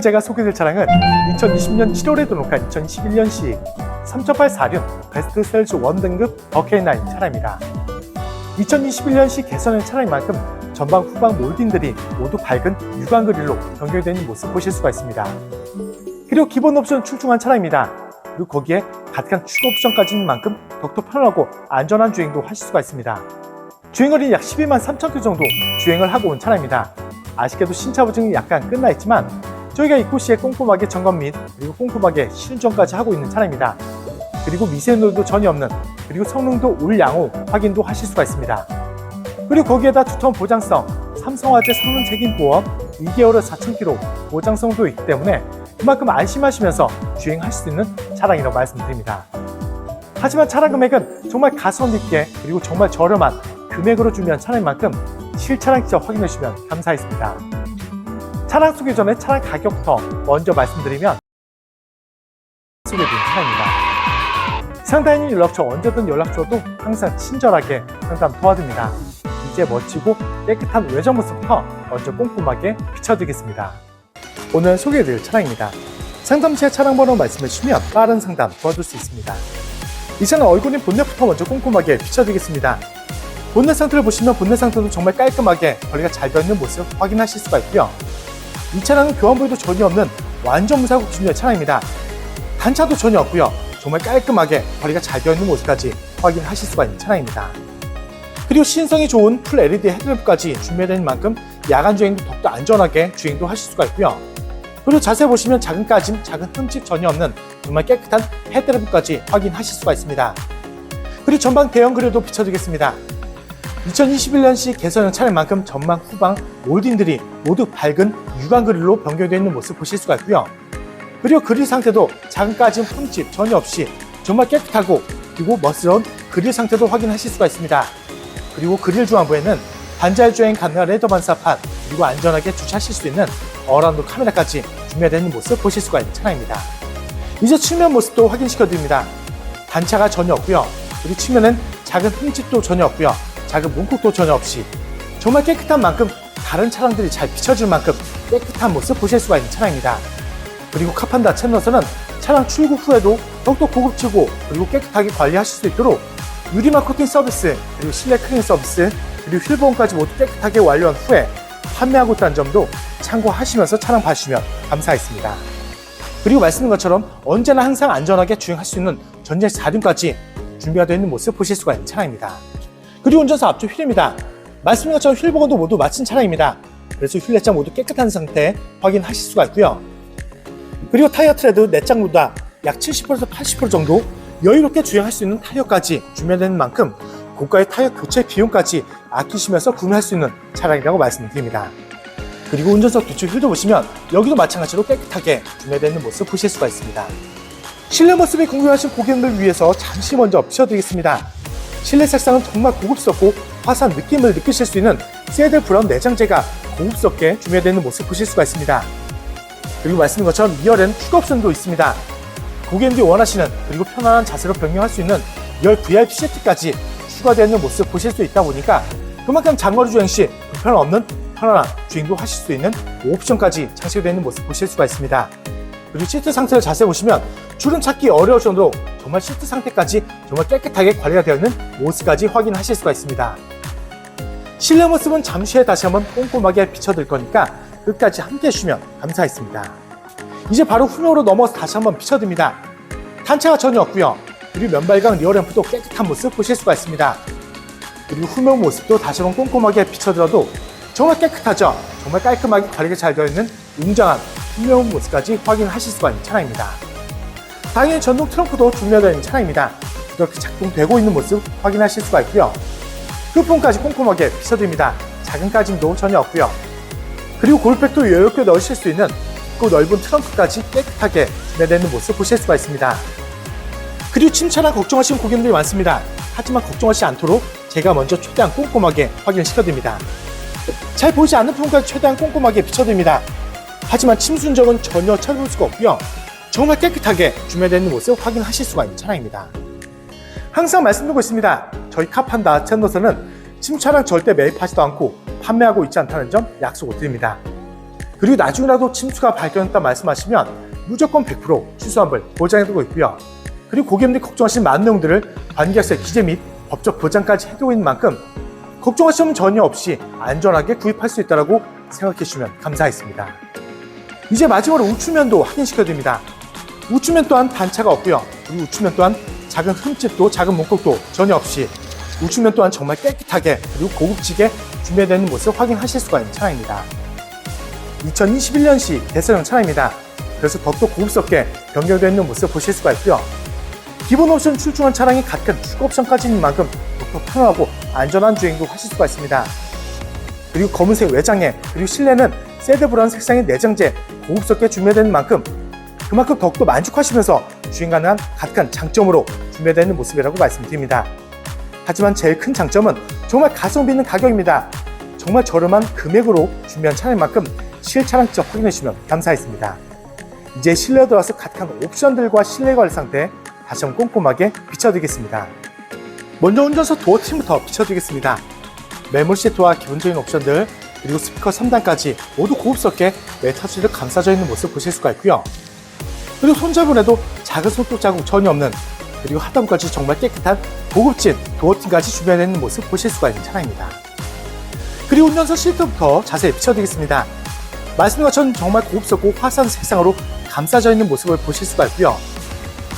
오늘 제가 소개될 차량은 2020년 7월에 등록한 2021년식 3.8 4륜 베스트셀즈 1등급 버케인9 차량입니다. 2021년식 개선된 차량인 만큼 전방 후방 몰딩들이 모두 밝은 유광 그릴로 변경되는 모습 보실 수가 있습니다. 그리고 기본 옵션 출중한 차량입니다. 그리고 거기에 가득한 추가 옵션까지 있는 만큼 더욱더 편하고 안전한 주행도 하실 수가 있습니다. 주행거리 약 12만 3천 킬로 정도 주행을 하고 온 차량입니다. 아쉽게도 신차 보증이 약간 끝나 있지만 저희가 입고 시에 꼼꼼하게 점검 및 그리고 꼼꼼하게 실전까지 하고 있는 차량입니다. 그리고 미세노도 전혀 없는 그리고 성능도 올 양호 확인도 하실 수가 있습니다. 그리고 거기에다 두터운 보장성, 삼성화재 성능 책임 보험 2개월에 4,000km 보장성 도 있기 때문에 그만큼 안심하시면서 주행하실 수 있는 차량이라고 말씀드립니다. 하지만 차량 금액은 정말 가성 있게 그리고 정말 저렴한 금액으로 준비한 차량인 만큼 실차량 직접 확인해 주시면 감사하겠습니다. 차량 소개 전에 차량 가격부터 먼저 말씀드리면 소개드린 차량입니다. 상담인 연락처 언제든 연락 줘도 항상 친절하게 상담 도와드립니다. 이제 멋지고 깨끗한 외장 모습부터 먼저 꼼꼼하게 비춰드리겠습니다. 오늘 소개해드릴 차량입니다. 상담 시에 차량 번호 말씀해 주시면 빠른 상담 도와줄 수 있습니다. 이 차는 얼굴인 본넷부터 먼저 꼼꼼하게 비춰드리겠습니다. 본넷 상태를 보시면 본넷 상태도 정말 깔끔하게 거리가 잘 되어 있는 모습 확인하실 수가 있고요. 이 차량은 교환부위도 전혀 없는 완전 무사고 기준의 차량입니다. 단차도 전혀 없고요. 정말 깔끔하게 거리가 잘 되어 있는 모습까지 확인하실 수가 있는 차량입니다. 그리고 신성이 좋은 풀 LED 헤드램프까지 준비된 만큼 야간 주행도 더욱더 안전하게 주행도 하실 수가 있고요. 그리고 자세히 보시면 작은 까짐, 작은 흠집 전혀 없는 정말 깨끗한 헤드램프까지 확인하실 수가 있습니다. 그리고 전방 대형 그릴도 비춰드리겠습니다. 2021년식 개선형 차량만큼 전방 후방 몰딩들이 모두 밝은 유광 그릴로 변경되어 있는 모습 보실 수가 있고요. 그리고 그릴 상태도 작은 까짐 흠집 전혀 없이 정말 깨끗하고 그리고 멋스러운 그릴 상태도 확인하실 수가 있습니다. 그리고 그릴 중앙부에는 반자율 주행 가능한 레더 반사판 그리고 안전하게 주차하실 수 있는 어라운드 카메라까지 준비되어 있는 모습 보실 수가 있는 차량입니다. 이제 측면 모습도 확인시켜 드립니다. 단차가 전혀 없고요. 그리고 측면은 작은 흠집도 전혀 없고요. 작은 문콕도 전혀 없이 정말 깨끗한 만큼 다른 차량들이 잘 비춰질 만큼 깨끗한 모습 보실 수가 있는 차량입니다. 그리고 카판다 채널에서는 차량 출고 후에도 더욱더 고급지고 그리고 깨끗하게 관리하실 수 있도록 유리막 코팅 서비스 그리고 실내 클린 서비스 그리고 휠보험까지 모두 깨끗하게 완료한 후에 판매하고 있다는 점도 참고하시면서 차량 봐주시면 감사하겠습니다. 그리고 말씀드린 것처럼 언제나 항상 안전하게 주행할 수 있는 전제 4륜까지 준비가 되어 있는 모습 보실 수가 있는 차량입니다. 그리고 운전사 앞쪽 휠입니다. 말씀드린 것처럼 휠 복원도 모두 마친 차량입니다. 그래서 휠 내장 모두 깨끗한 상태 확인하실 수가 있고요. 그리고 타이어 트레드 내장보다 약 70%에서 80% 정도 여유롭게 주행할 수 있는 타이어까지 준비되는 만큼 고가의 타이어 교체 비용까지 아끼시면서 구매할 수 있는 차량이라고 말씀드립니다. 그리고 운전석 뒤쪽 휠도 보시면 여기도 마찬가지로 깨끗하게 있는 모습 보실 수가 있습니다. 실내 모습이 궁금하신 고객님들 위해서 잠시 먼저 비춰드리겠습니다. 실내 색상은 정말 고급스럽고 화사한 느낌을 느끼실 수 있는 세드 브라운 내장재가 고급스럽게 준비되어 있는 모습 보실 수가 있습니다. 그리고 말씀드린 것처럼 2열에는 추가 옵션도 있습니다. 고객님들이 원하시는 그리고 편안한 자세로 변경할 수 있는 2열 VIP 시트까지 추가되어 있는 모습 보실 수 있다 보니까 그만큼 장거리 주행 시 불편 없는 편안한 주행도 하실 수 있는 옵션까지 장착되어 있는 모습 보실 수가 있습니다. 그리고 시트 상태를 자세히 보시면 줄은 찾기 어려울 정도로 정말 시트 상태까지 정말 깨끗하게 관리가 되어 있는 모습까지 확인하실 수가 있습니다. 실내 모습은 잠시 후에 다시 한번 꼼꼼하게 비춰드릴 거니까 끝까지 함께 해주시면 감사하겠습니다. 이제 바로 후면으로 넘어서 다시 한번 비춰드립니다. 단차가 전혀 없고요. 그리고 면발광 리어램프도 깨끗한 모습 보실 수가 있습니다. 그리고 후면 모습도 다시 한번 꼼꼼하게 비춰들어도 정말 깨끗하죠. 정말 깔끔하게 관리가 잘 되어 있는 웅장한 후면 모습까지 확인하실 수가 있는 차량입니다. 당연히 전동 트렁크도 준비되어 있는 차량입니다. 이렇게 작동되고 있는 모습 확인하실 수가 있고요. 끝부분까지 꼼꼼하게 비춰드립니다. 작은 까짐도 전혀 없고요. 그리고 골백도 여유롭게 넣으실 수 있는 깊고 넓은 트렁크까지 깨끗하게 준비되는 모습 보실 수가 있습니다. 그리고 침차랑 걱정하시는 고객님들이 많습니다. 하지만 걱정하지 않도록 제가 먼저 최대한 꼼꼼하게 확인을 시켜드립니다. 잘 보이지 않는 부분까지 최대한 꼼꼼하게 비춰드립니다. 하지만 침순적은 전혀 찾을 수가 없고요. 정말 깨끗하게 준비되어 있는 모습 확인하실 수가 있는 차량입니다. 항상 말씀드리고 있습니다. 저희 카판다 채널에서는 침차량 절대 매입하지도 않고 판매하고 있지 않다는 점 약속을 드립니다. 그리고 나중이라도 침수가 발견했다 말씀하시면 무조건 100% 취소환불 보장해두고 있고요. 그리고 고객님들이 걱정하신 많은 내용들을 관계약서 기재 및 법적 보장까지 해두고 있는 만큼 걱정하시면 전혀 없이 안전하게 구입할 수 있다고 생각해 주시면 감사하겠습니다. 이제 마지막으로 우측면도 확인시켜드립니다. 우측면 또한 단차가 없고요. 그리고 우측면 또한 작은 흠집도 작은 문콕도 전혀 없이 우측면 또한 정말 깨끗하게 그리고 고급지게 준비되어 있는 모습 확인하실 수가 있는 차량입니다. 2021년식 대세형 차량입니다. 그래서 더욱더 고급스럽게 변경되어 있는 모습 보실 수가 있고요. 기본 옵션 출중한 차량이 각각 추가 옵션까지 있는 만큼 더욱더 편하고 안전한 주행도 하실 수가 있습니다. 그리고 검은색 외장에 그리고 실내는 세드 브라운 색상의 내장재 고급스럽게 준비되는 만큼 그만큼 더욱더 만족하시면서 주행 가능한 각각 장점으로 준비되는 모습이라고 말씀드립니다. 하지만 제일 큰 장점은 정말 가성비 있는 가격입니다. 정말 저렴한 금액으로 준비한 차량인 만큼 실차량 직접 확인해 주시면 감사하겠습니다. 이제 실내에 들어와서 각각 옵션들과 실내 관리 상태 다시 한번 꼼꼼하게 비춰드리겠습니다. 먼저 운전석 도어 트림부터 비춰드리겠습니다. 메모리 시트와 기본적인 옵션들 그리고 스피커 3단까지 모두 고급스럽게 메타줄을 감싸져 있는 모습 보실 수가 있고요. 그리고 손잡이에도 작은 손톱 자국 전혀 없는 그리고 하단까지 정말 깨끗한 고급진 도어팅까지 준비되어 있는 모습 보실 수가 있는 차량입니다. 그리고 운전석 시트부터 자세히 비춰드리겠습니다. 말씀드린 것처럼 정말 고급스럽고 화사한 색상으로 감싸져 있는 모습을 보실 수가 있고요.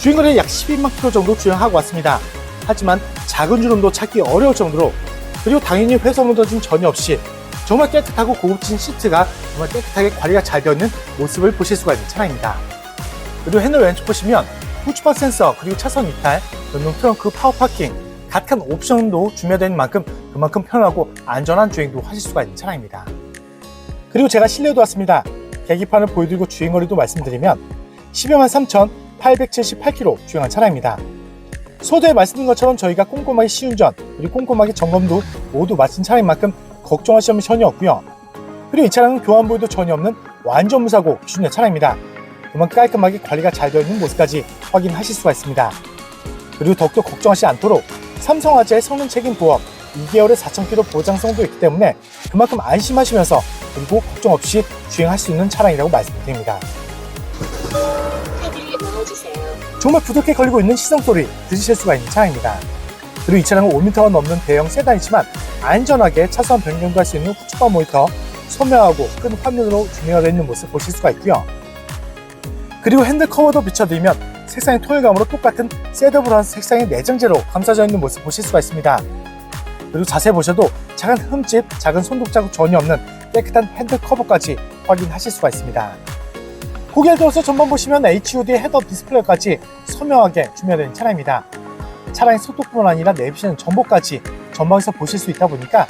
주행거리 약 12만 킬로 정도 주행하고 왔습니다. 하지만 작은 주름도 찾기 어려울 정도로 그리고 당연히 묻어짐 전혀 없이 정말 깨끗하고 고급진 시트가 정말 깨끗하게 관리가 잘 되어 있는 모습을 보실 수가 있는 차량입니다. 그리고 핸들 왼쪽 보시면 후추파 센서 그리고 차선 이탈, 전동 트렁크 파워 파킹 각한 옵션도 있는 만큼 그만큼 편하고 안전한 주행도 하실 수가 있는 차량입니다. 그리고 제가 실내도 왔습니다. 계기판을 보여드리고 주행거리도 말씀드리면 12만 3,878km 주행한 차량입니다. 소두에 말씀드린 것처럼 저희가 꼼꼼하게 시운전 그리고 꼼꼼하게 점검도 모두 마친 차량인 만큼 걱정하실 점이 전혀 없고요. 그리고 이 차량은 교환보유도 전혀 없는 완전 무사고 기준의 차량입니다. 그만큼 깔끔하게 관리가 잘 되어 있는 모습까지 확인하실 수가 있습니다. 그리고 더욱더 걱정하지 않도록 삼성화재의 성능 책임 보험 2개월의 4,000km 보장성도 있기 때문에 그만큼 안심하시면서 그리고 걱정 없이 주행할 수 있는 차량이라고 말씀드립니다. 정말 부드럽게 걸리고 있는 시동 소리 들으실 수가 있는 차량입니다. 그리고 이 차량은 5m가 넘는 대형 세단이지만 안전하게 차선 변경도 할 수 있는 후측방 모니터, 소명하고 큰 화면으로 준비가 되어 있는 모습 보실 수가 있고요. 그리고 핸들 커버도 비춰드리면 색상의 통일감으로 똑같은 브라운 색상의 내장재로 감싸져 있는 모습 보실 수가 있습니다. 그리고 자세히 보셔도 작은 흠집, 작은 손톱 자국 전혀 없는 깨끗한 핸들 커버까지 확인하실 수가 있습니다. 고개를 들어서 전방 보시면 HUD 헤더 디스플레이까지 선명하게 있는 차량입니다. 차량의 속도뿐만 아니라 내비게이션 정보까지 전방에서 보실 수 있다 보니까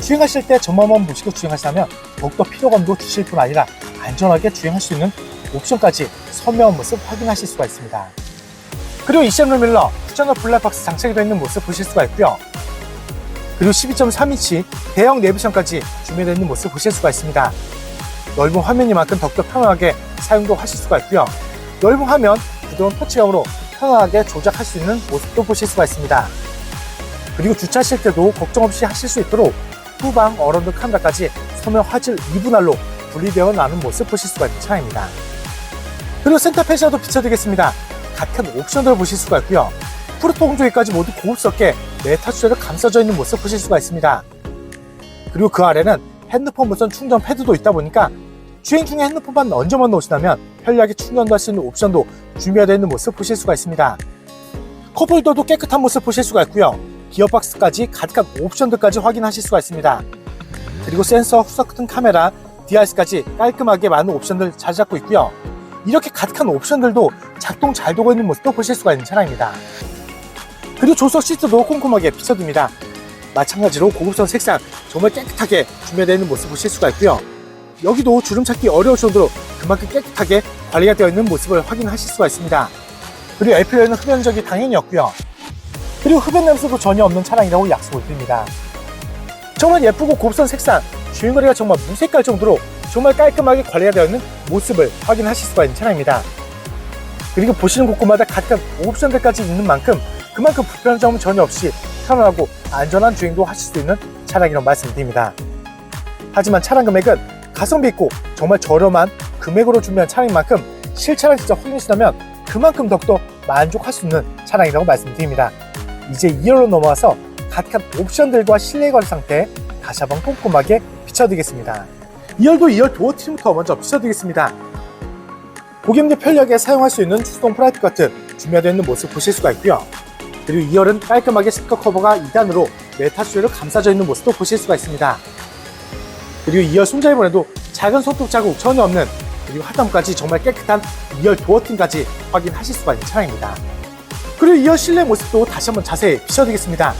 주행하실 때 전방만 보시고 주행하시다면 더욱더 피로감도 주실 뿐 아니라 안전하게 주행할 수 있는 옵션까지 선명한 모습 확인하실 수가 있습니다. 그리고 이시안롤 밀러, 후전화 블랙박스 장착이 되어 있는 모습 보실 수가 있고요. 그리고 12.3인치 대형 내비션까지 준비되어 있는 모습 보실 수가 있습니다. 넓은 화면이만큼 더욱더 편하게 사용도 하실 수가 있고요. 넓은 화면, 부드러운 터치감으로 편하게 조작할 수 있는 모습도 보실 수가 있습니다. 그리고 주차하실 때도 걱정 없이 하실 수 있도록 후방, 어런드 카메라까지 소면 화질 2분할로 분리되어 나는 모습 보실 수가 있는 차량입니다. 그리고 센터 패셔도 비춰드리겠습니다. 각한 옵션들을 보실 수가 있고요. 프루토 공조기까지 모두 고급스럽게 메타 주제로 감싸져 있는 모습 보실 수가 있습니다. 그리고 그 아래는 핸드폰 무선 충전 패드도 있다 보니까 주행 중에 핸드폰만 얹어만 놓으시다면 편리하게 충전도 할 수 있는 옵션도 준비되어 있는 모습 보실 수가 있습니다. 컵홀더도 깨끗한 모습 보실 수가 있고요. 기어박스까지 가득한 옵션들까지 확인하실 수가 있습니다. 그리고 센서, 후석 같은 카메라, DRS까지 깔끔하게 많은 옵션들 잘 잡고 있고요. 이렇게 가득한 옵션들도 작동 잘 되고 있는 모습도 보실 수가 있는 차량입니다. 그리고 조석 시트도 꼼꼼하게 비춰둡니다. 마찬가지로 고급선 색상 정말 깨끗하게 준비되어 있는 모습 보실 수가 있고요. 여기도 주름 찾기 어려울 정도로 그만큼 깨끗하게 관리가 되어 있는 모습을 확인하실 수가 있습니다. 그리고 LPO에는 흡연적이 당연히 없고요. 그리고 흡연 냄새도 전혀 없는 차량이라고 약속을 드립니다. 정말 예쁘고 곱선 색상, 주행거리가 정말 무색할 정도로 정말 깔끔하게 관리가 되어 있는 모습을 확인하실 수가 있는 차량입니다. 그리고 보시는 곳곳마다 가득한 옵션들까지 있는 만큼 그만큼 불편한 점은 전혀 없이 편안하고 안전한 주행도 하실 수 있는 차량이라고 말씀드립니다. 하지만 차량 금액은 가성비 있고 정말 저렴한 금액으로 준비한 차량인 만큼 실차량 직접 확인하시다면 그만큼 더욱더 만족할 수 있는 차량이라고 말씀드립니다. 이제 2열로 넘어와서 각각 옵션들과 실내 관리 상태 다시 한번 꼼꼼하게 비춰드리겠습니다. 2열도 2열 도어 트림부터 먼저 비춰드리겠습니다. 고객님들 편리하게 사용할 수 있는 추동 프라이트 같은 준비되어 있는 모습 보실 수가 있고요. 그리고 2열은 깔끔하게 스티커 커버가 2단으로 메타 수레로 감싸져 있는 모습도 보실 수가 있습니다. 그리고 2열 손잡이번에도 작은 손톱 자국 전혀 없는 그리고 하단까지 정말 깨끗한 2열 도어팀까지 확인하실 수가 있는 차량입니다. 그리고 2열 실내 모습도 다시 한번 자세히 비춰드리겠습니다.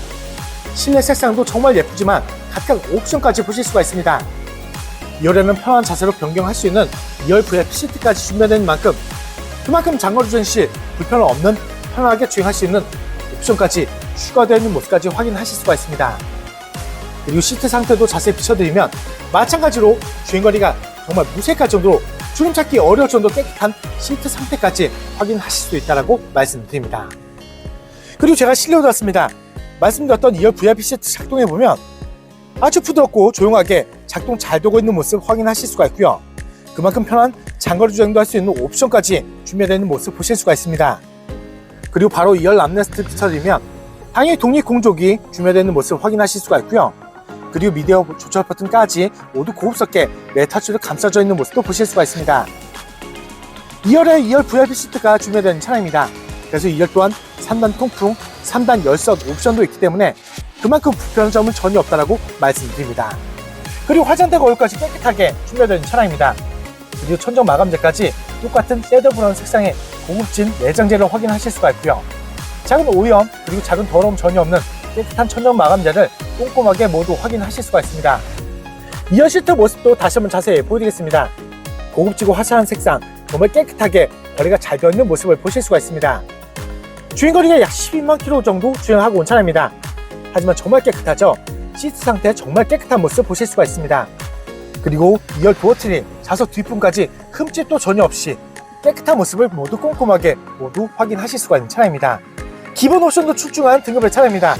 실내 색상도 정말 예쁘지만 각각 옵션까지 보실 수가 있습니다. 2열에는 편한 자세로 변경할 수 있는 2열 VIP 시트까지 준비된 만큼 그만큼 장거리 주행 시 불편함 없는 편하게 주행할 수 있는 옵션까지 추가되어 있는 모습까지 확인하실 수가 있습니다. 그리고 시트 상태도 자세히 비춰드리면 마찬가지로 주행거리가 정말 무색할 정도로 주름 찾기 어려울 정도 깨끗한 시트 상태까지 확인하실 수 있다고 말씀드립니다. 그리고 제가 실내로 왔습니다. 말씀드렸던 2열 VIP 시트 작동해 보면 아주 부드럽고 조용하게 작동 잘 되고 있는 모습 확인하실 수가 있고요. 그만큼 편한 장거리 주행도 할 수 있는 옵션까지 준비되어 있는 모습 보실 수가 있습니다. 그리고 바로 2열 암레스트 비춰드리면 당연히 독립 공조기 준비되어 있는 모습 확인하실 수가 있고요. 그리고 미디어 조절 버튼까지 모두 고급스럽게 메타추를 감싸져 있는 모습도 보실 수가 있습니다. 2열에 2열 VIP 시트가 준비되어 있는 차량입니다. 그래서 2열 또한 3단 통풍, 3단 열선 옵션도 있기 때문에 그만큼 불편한 점은 전혀 없다라고 말씀드립니다. 그리고 화장대 거울까지 깨끗하게 준비되어 있는 차량입니다. 그리고 천정 마감재까지 똑같은 셋더 브라운 색상의 고급진 내장재를 확인하실 수가 있고요. 작은 오염 그리고 작은 더러움 전혀 없는 깨끗한 천정 마감재를 꼼꼼하게 모두 확인하실 수가 있습니다. 2열 시트 모습도 다시 한번 자세히 보여드리겠습니다. 고급지고 화사한 색상, 정말 깨끗하게 거리가 잘 되어 있는 모습을 보실 수가 있습니다. 주행거리가 약 12만 킬로 정도 주행하고 온 차량입니다. 하지만 정말 깨끗하죠? 시트 상태 정말 깨끗한 모습 보실 수가 있습니다. 그리고 2열 도어 트림, 좌석 뒷부분까지 흠집도 전혀 없이 깨끗한 모습을 모두 꼼꼼하게 모두 확인하실 수가 있는 차량입니다. 기본 옵션도 출중한 등급의 차량입니다.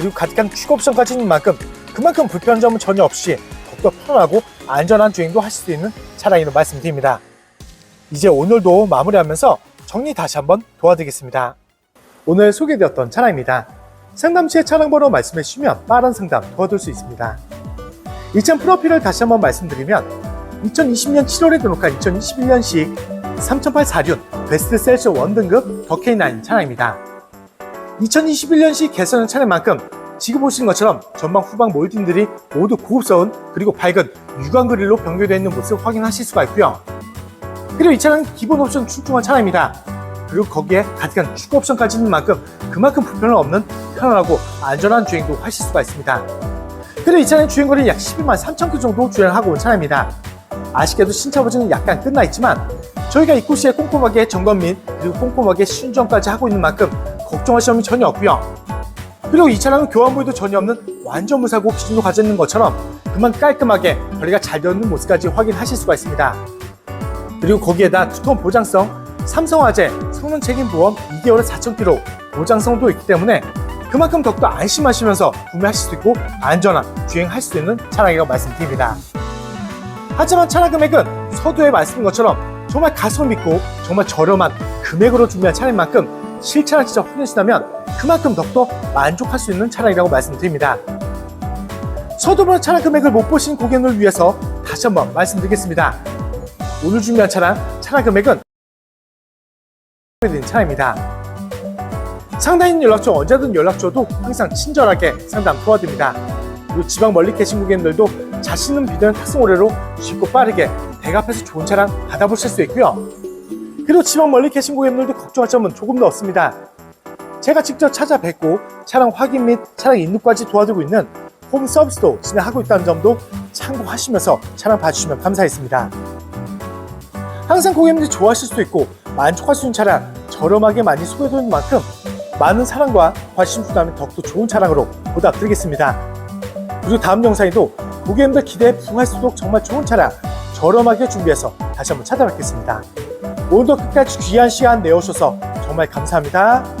그리고 가득한 옵션까지 있는 만큼 그만큼 불편한 점은 전혀 없이 더욱더 편하고 안전한 주행도 하실 수 있는 차량이라고 말씀드립니다. 이제 오늘도 마무리하면서 정리 다시 한번 도와드리겠습니다. 오늘 소개되었던 차량입니다. 상담 시에 차량 번호 말씀해 주시면 빠른 상담 도와드릴 수 있습니다. 이차 프로필을 다시 한번 말씀드리면 2020년 7월에 등록한 2021년식 3008 4륜 베스트 셀즈 1등급 더 K9 차량입니다. 2021년식 개선한 차량만큼 지금 보시는 것처럼 전방 후방 몰딩들이 모두 고급스러운 그리고 밝은 유광 그릴로 변경되어 있는 모습 확인하실 수가 있고요. 그리고 이 차량은 기본 옵션 출중한 차량입니다. 그리고 거기에 가득한 추가 옵션까지 있는 만큼 그만큼 불편함 없는 편안하고 안전한 주행도 하실 수가 있습니다. 그리고 이 차량은 주행거리 약 11만 3천 킬로 정도 주행하고 온 차량입니다. 아쉽게도 신차 보증은 약간 끝나 있지만 저희가 입고 시에 꼼꼼하게 점검 및 그리고 꼼꼼하게 신중까지 하고 있는 만큼 걱정할 점이 전혀 없고요. 그리고 이 차량은 교환부에도 전혀 없는 완전 무사고 기준도 가져 있는 것처럼 그만 깔끔하게 관리가 잘 되어 있는 모습까지 확인하실 수가 있습니다. 그리고 거기에다 두터운 보장성 삼성화재 성능 책임 보험 2개월에 4,000km 보장성도 있기 때문에 그만큼 더욱더 안심하시면서 구매하실 수 있고 안전한 주행할 수 있는 차량이라고 말씀드립니다. 하지만 차량 금액은 서두에 말씀드린 것처럼 정말 가성 믿고 정말 저렴한 금액으로 준비한 차량인 만큼 실차량 진짜 확인하신다면 그만큼 더욱더 만족할 수 있는 차량이라고 말씀드립니다. 서두번 차량 금액을 못 보신 고객님을 위해서 다시 한번 말씀드리겠습니다. 오늘 준비한 차량, 차량 금액은 드린 차량입니다. 상담인 연락처 언제든 연락 줘도 항상 친절하게 상담 도와드립니다. 그리고 지방 멀리 계신 고객님들도 자신 있는 비대면 탁송 의뢰로 쉽고 빠르게 대갑해서 좋은 차량 받아보실 수 있고요. 지방 멀리 계신 고객님들도 걱정할 점은 조금도 없습니다. 제가 직접 찾아뵙고 차량 확인 및 차량 입력까지 도와드리고 있는 홈 서비스도 진행하고 있다는 점도 참고하시면서 차량 봐주시면 감사하겠습니다. 항상 고객님들이 좋아하실 수 있고 만족할 수 있는 차량 저렴하게 많이 소개해드리는 만큼 많은 사랑과 관심 주다면 더욱더 좋은 차량으로 보답드리겠습니다. 그리고 다음 영상에도 고객님들 기대에 부응할 수 있도록 정말 좋은 차량 저렴하게 준비해서 다시 한번 찾아뵙겠습니다. 오늘도 끝까지 귀한 시간 내오셔서 정말 감사합니다.